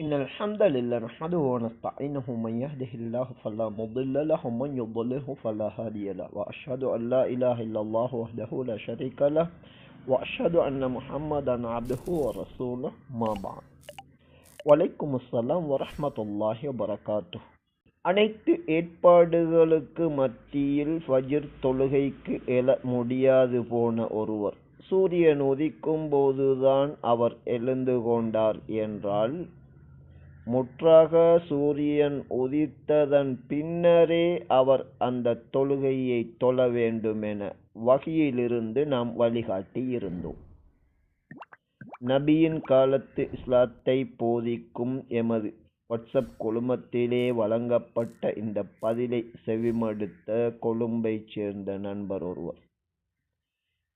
إن الحمد لله نحمده ونستعينه من يهده الله فلا مضل له ومن يضلله فلا هادي له وأشهد أن لا إله إلا الله وحده لا شريك له وأشهد أن محمدا عبده ورسوله ما بعد. وعليكم السلام ورحمة الله وبركاته. அனைத்து ஏற்பாடுகளுக்கு மத்தியில் ஃபஜிர் தொழுகைக்கு எழ முடியாது போன ஒருவர் சூரியன் உதிக்கும் போதுதான் அவர் எழுந்து கொண்டார் என்றால் முற்றாக சூரியன் உதித்ததன் பின்னரே அவர் அந்த தொழுகையை தொழ வேண்டுமென வகையிலிருந்து நாம் வழிகாட்டி இருந்தோம். நபியின் காலத்து இஸ்லாத்தை போதிக்கும் எமது வாட்ஸ்அப் குழுமத்திலே வழங்கப்பட்ட இந்த பதிலை செவிமடுத்த கொழும்பைச் சேர்ந்த நண்பர் ஒருவர்.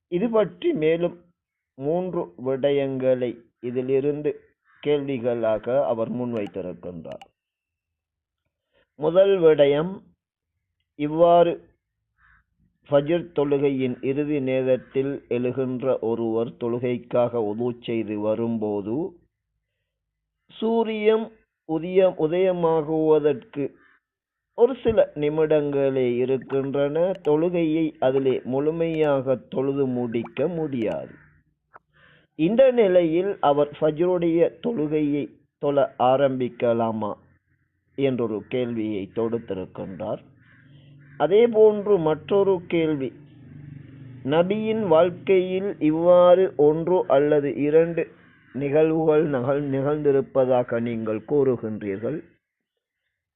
இது பற்றி மேலும் மூன்று விடயங்களை இதிலிருந்து கேள்விகளாக அவர் முன்வைத்திருக்கின்றார். முதல் விடயம் இவ்வாறு ஃபஜிர் தொழுகையின் இறுதி நேரத்தில் எழுகின்ற ஒருவர் தொழுகைக்காக உது செய்து வரும்போது சூரியன் உதயம் உதயமாகுவதற்கு ஒரு சில நிமிடங்களே இருக்கின்றன. தொழுகையை அதிலே முழுமையாக தொழுது முடிக்க முடியாது. இந்த நிலையில் அவர் ஃபஜ்ருடைய தொழுகையை தொழ ஆரம்பிக்கலாமா என்றொரு கேள்வியை தொடுத்திருக்கின்றார். அதே போன்று மற்றொரு கேள்வி நபியின் வாழ்க்கையில் இவ்வாறு ஒன்று அல்லது இரண்டு நிகழ்வுகள் நகல் நிகழ்ந்திருப்பதாக நீங்கள் கூறுகின்றீர்கள்.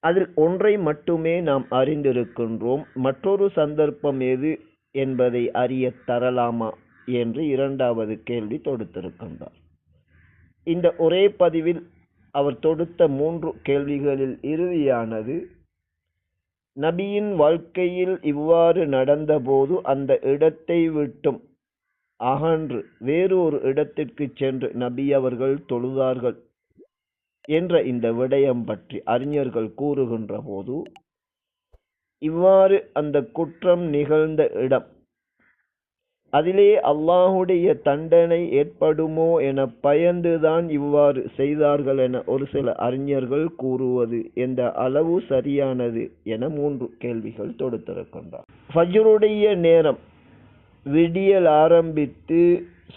அதில் ஒன்றை மட்டுமே நாம் அறிந்திருக்கின்றோம். மற்றொரு சந்தர்ப்பம் எது என்பதை அறிய தரலாமா என்று இரண்டாவது கேள்வி தொடுத்திருக்கின்றார். இந்த ஒரே பதிவில் அவர் தொடுத்த மூன்று கேள்விகளில் இறுதியானது நபியின் வாழ்க்கையில் இவ்வாறு நடந்தபோது அந்த இடத்தை விட்டும் அகன்று வேறு ஒரு இடத்திற்கு சென்று நபி அவர்கள் தொழுதார்கள் என்ற இந்த விடயம் பற்றி அறிஞர்கள் கூறுகின்ற போது இவ்வாறு அந்த குற்றம் நிகழ்ந்த இடம் அதிலே அல்லாஹுடைய தண்டனை ஏற்படுமோ என பயந்துதான் இவ்வாறு செய்தார்கள் என ஒரு சில அறிஞர்கள் கூறுவது எந்த அளவு சரியானது என மூன்று கேள்விகள் தொடுத்திருக்கின்றார். ஃபஜ்ருடைய நேரம் விடியல் ஆரம்பித்து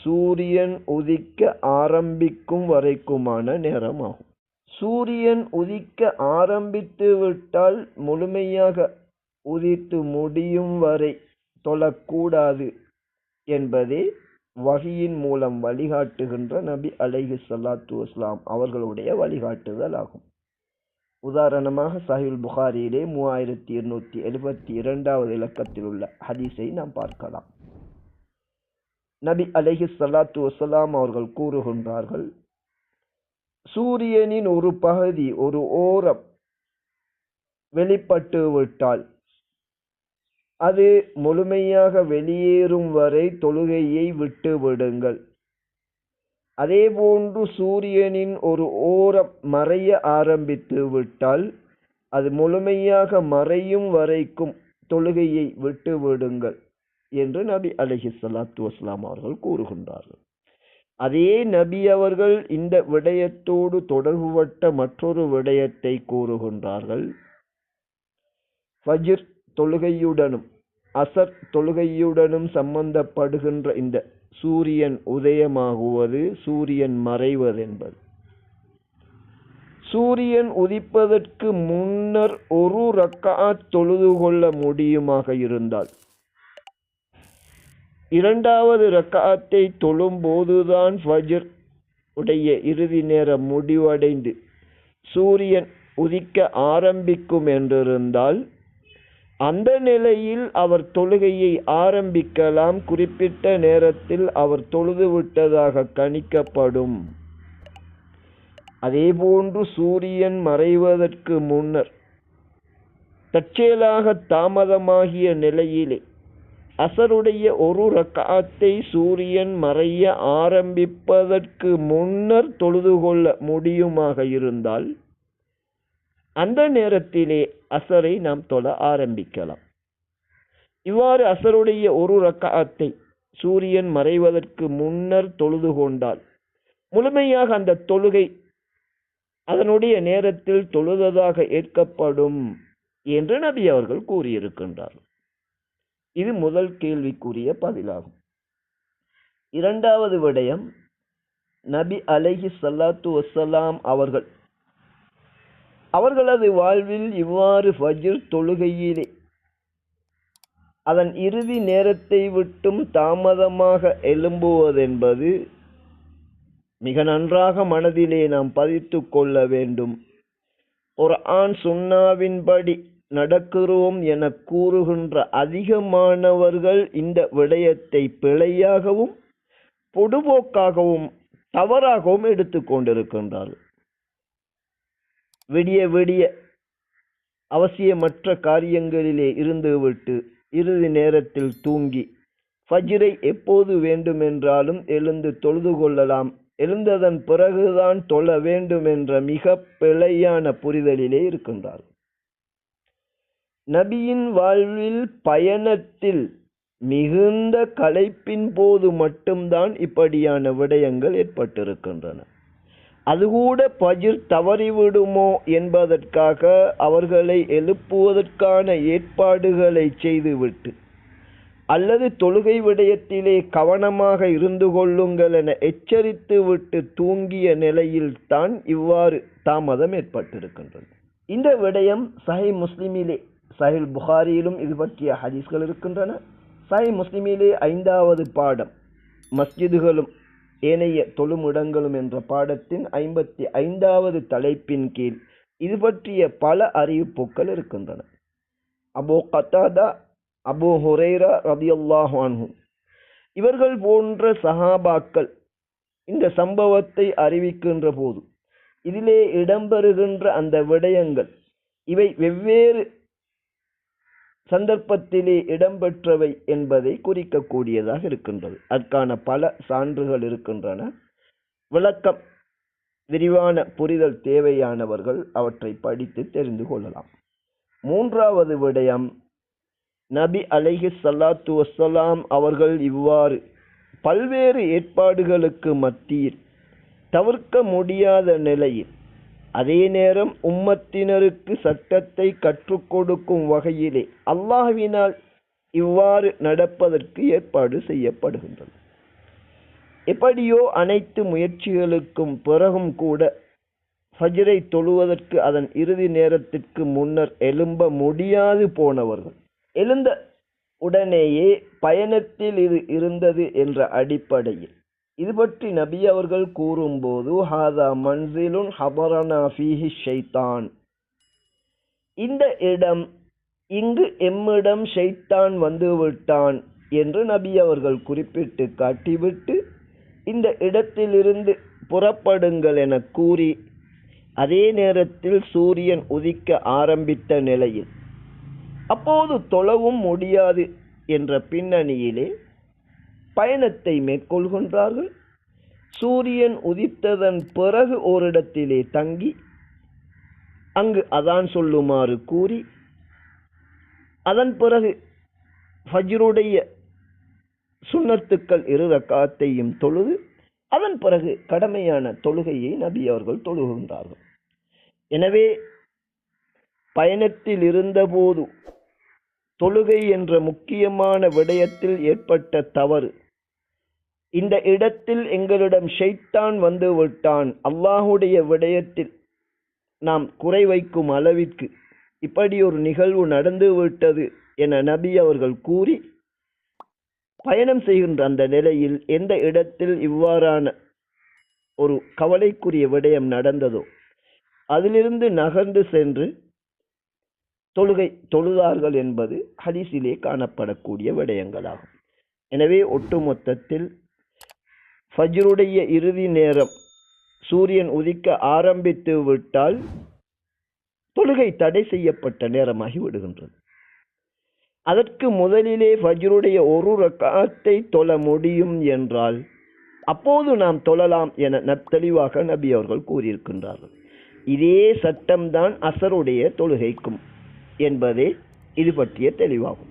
சூரியன் உதிக்க ஆரம்பிக்கும் வரைக்குமான நேரமாகும். சூரியன் உதிக்க ஆரம்பித்து விட்டால் முழுமையாக உதித்து முடியும் வரை தொழக்கூடாது என்பதே வகையின் மூலம் வழிகாட்டுகின்ற நபி அலைஹி சல்லாத்து வஸ்லாம் அவர்களுடைய வழிகாட்டுதல் ஆகும். உதாரணமாக சஹில் புகாரியிலே மூவாயிரத்தி இருநூற்றி எழுபத்தி இரண்டாவது இலக்கத்தில் உள்ள ஹதீஸை நாம் பார்க்கலாம். நபி அலைஹி சல்லாத்து வசலாம் அவர்கள் கூறுகின்றார்கள் சூரியனின் ஒரு பகுதி ஒரு ஓரம் வெளிப்பட்டு விட்டால் அது முழுமையாக வெளியேறும் வரை தொழுகையை விட்டு விடுங்கள். அதேபோன்று சூரியனின் ஒரு ஓரம் மறைய ஆரம்பித்து விட்டால் அது முழுமையாக மறையும் வரைக்கும் தொழுகையை விட்டு விடுங்கள் என்று நபி அலஹி சலாத்து வஸ்லாம் அவர்கள் கூறுகின்றார்கள். அதே நபி அவர்கள் இந்த விடயத்தோடு தொடர்புபட்ட மற்றொரு விடயத்தை கூறுகின்றார்கள். ஃபஜிர் தொழுகையுடனும் அசர் தொழுகையுடனும் சம்பந்தப்படுகின்ற இந்த சூரியன் உதயமாகுவது சூரியன் மறைவதென்பது. சூரியன் உதிப்பதற்கு முன்னர் ஒரு ரக்காத் தொழுது கொள்ள முடியுமாக இருந்தால் இரண்டாவது ரக்காத்தை தொழும் போதுதான் ஃபஜர் உடைய இறுதி நேரம் முடிவடைந்து சூரியன் உதிக்க ஆரம்பிக்கும் என்றிருந்தால் அந்த நிலையில் அவர் தொழுகையை ஆரம்பிக்கலாம். குறிப்பிட்ட நேரத்தில் அவர் தொழுது விட்டதாக கணிக்கப்படும். அதேபோன்று சூரியன் மறைவதற்கு முன்னர் தற்செயலாக தாமதமாகிய நிலையிலே அசருடைய ஒரு ரக்காத்தை சூரியன் மறைய ஆரம்பிப்பதற்கு முன்னர் தொழுது கொள்ள முடியுமாக இருந்தால் அந்த நேரத்திலே அசரை நாம் தொழ ஆரம்பிக்கலாம். இவ்வாறு அசருடைய ஒரு ரக்காத்தை சூரியன் மறைவதற்கு முன்னர் தொழுது கொண்டால் முழுமையாக அந்த தொழுகை அதனுடைய நேரத்தில் தொழுததாக ஏற்கப்படும் என்று நபி அவர்கள் கூறியிருக்கின்றார். இது முதல் கேள்விக்குரிய பதிலாகும். இரண்டாவது விடயம் நபி அலைஹி சல்லாத்து வசலாம் அவர்கள் அவர்களது வாழ்வில் இவ்வாறு ஃபஜிர் தொழுகையிலே அதன் இறுதி நேரத்தை விட்டும் தாமதமாக எழும்புவதென்பது மிக நன்றாக மனதிலே நாம் பதித்து கொள்ள வேண்டும். ஒரு ஆண் சுண்ணாவின்படி நடக்கிறோம் என கூறுகின்ற அதிகமானவர்கள் இந்த விடயத்தை பிழையாகவும் பொடுபோக்காகவும் தவறாகவும் எடுத்துக்கொண்டிருக்கின்றார்கள் விடிய விடிய அவசியமற்ற காரியங்களிலே இருந்துவிட்டு இறுதி நேரத்தில் தூங்கி ஃபஜ்ரை எப்போது வேண்டுமென்றாலும் எழுந்து தொழுது கொள்ளலாம். எழுந்ததன் பிறகுதான் தொழ வேண்டும் என்ற மிக பிழையான புரிதலிலே இருக்கின்றார். நபியின் வாழ்வில் பயணத்தில் மிகுந்த களைப்பின் போது மட்டும்தான் இப்படியான விடயங்கள் ஏற்பட்டிருக்கின்றன. அதுகூட பயிர் தவறிவிடுமோ என்பதற்காக அவர்களை எழுப்புவதற்கான ஏற்பாடுகளை செய்துவிட்டு அல்லது தொழுகை விடயத்திலே கவனமாக இருந்து கொள்ளுங்கள் என எச்சரித்துவிட்டு தூங்கிய நிலையில் தான் இவ்வாறு தாமதம் ஏற்பட்டிருக்கின்றது. இந்த விடயம் சஹி முஸ்லிமிலே சஹில் புகாரியிலும் இது பற்றிய ஹதீஸ்கள் இருக்கின்றன. சஹி முஸ்லிமிலே ஐந்தாவது பாடம் மஸ்ஜிதுகளும் ஏனைய தொழுமிடங்களும் என்ற பாடத்தின் ஐம்பத்தி ஐந்தாவது தலைப்பின் கீழ் இது பற்றிய பல அறிவிப்புகள் இருக்கின்றன. அபோ கத்தாதா அபோ ஹொரேரா ரதியுல்லாஹான்ஹு இவர்கள் போன்ற சஹாபாக்கள் இந்த சம்பவத்தை அறிவிக்கின்ற போது இதிலே இடம்பெறுகின்ற அந்த விடயங்கள் இவை வெவ்வேறு சந்தர்ப்பத்திலே இடம்பெற்றவை என்பதை குறிக்கக்கூடியதாக இருக்கின்றது. அதற்கான பல சான்றுகள் இருக்கின்றன. விளக்கம் விரிவான புரிதல் தேவையானவர்கள் அவற்றை படித்து தெரிந்து கொள்ளலாம். மூன்றாவது விடயம் நபி அலைஹி சல்லாத்து வசலாம் அவர்கள் இவ்வாறு பல்வேறு ஏற்பாடுகளுக்கு மத்தியில் தவிர்க்க முடியாத நிலையில் அதே நேரம் உம்மத்தினருக்கு சட்டத்தை கற்றுக் கொடுக்கும் வகையிலே அல்லாஹ்வினால் இவ்வாறு நடப்பதற்கு ஏற்பாடு செய்யப்படுகின்றது. எப்படியோ அனைத்து முயற்சிகளுக்கும் பிறகும் கூட ஃபஜ்ரை தொழுவதற்கு அதன் இறுதி நேரத்திற்கு முன்னர் எழும்ப முடியாது போனவர்கள். எழுந்த உடனேயே பயணத்தில் இது இருந்தது என்ற அடிப்படையில் இது பற்றி நபி அவர்கள் கூறும்போது ஹாதா மன்சிலுன் ஹபரனா ஃபீஹி ஷைத்தான். இந்த இடம் இங்கு எம்மிடம் ஷைத்தான் வந்துவிட்டான் என்று நபி அவர்கள் குறிப்பிட்டு காட்டிவிட்டு இந்த இடத்திலிருந்து புறப்படுங்கள் என கூறி அதே நேரத்தில் சூரியன் உதிக்க ஆரம்பித்த நிலையில் அப்போது தொழவும் முடியாது என்ற பின்னணியிலே பயணத்தை மேற்கொள்கின்றார்கள். சூரியன் உதித்ததன் பிறகு ஓரிடத்திலே தங்கி அங்கு அதான் சொல்லுமாறு கூறி அதன் பிறகு ஃபஜ்ருடைய சுண்ணத்துக்கள் இரு ரக்காத்தையும் தொழுது அதன் பிறகு கடமையான தொழுகையை நபி அவர்கள் தொழுகின்றார்கள். எனவே பயணத்தில் இருந்தபோது தொழுகை என்ற முக்கியமான விடயத்தில் ஏற்பட்ட தவறு இந்த இடத்தில் எங்களிடம் ஷைத்தான் வந்து விட்டான். அல்லாஹுடைய விடயத்தில் நாம் குறை வைக்கும் அளவிற்கு இப்படி ஒரு நிகழ்வு நடந்து விட்டது என நபி அவர்கள் கூறி பயணம் செய்கின்ற அந்த நிலையில் எந்த இடத்தில் இவ்வாறான ஒரு கவலைக்குரிய விடயம் நடந்ததோ அதிலிருந்து நகர்ந்து சென்று தொழுகை தொழுதார்கள் என்பது ஹதீஸிலே காணப்படக்கூடிய விடயங்களாகும். எனவே ஒட்டுமொத்தத்தில் ஃபஜ்ருடைய இறுதி நேரம். சூரியன் உதிக்க ஆரம்பித்து விட்டால் தொழுகை தடை செய்யப்பட்ட நேரமாகி விடுகின்றது. அதற்கு முதலிலே ஃபஜ்ருடைய ஒரு ரக்காத்தை தொழ முடியும் என்றால் அப்போது நாம் தொழலாம் என ந- தெளிவாக நபி அவர்கள் கூறியிருக்கின்றார்கள். இதே சட்டம்தான் அசருடைய தொழுகைக்கும் என்பதே இது பற்றிய தெளிவாகும்.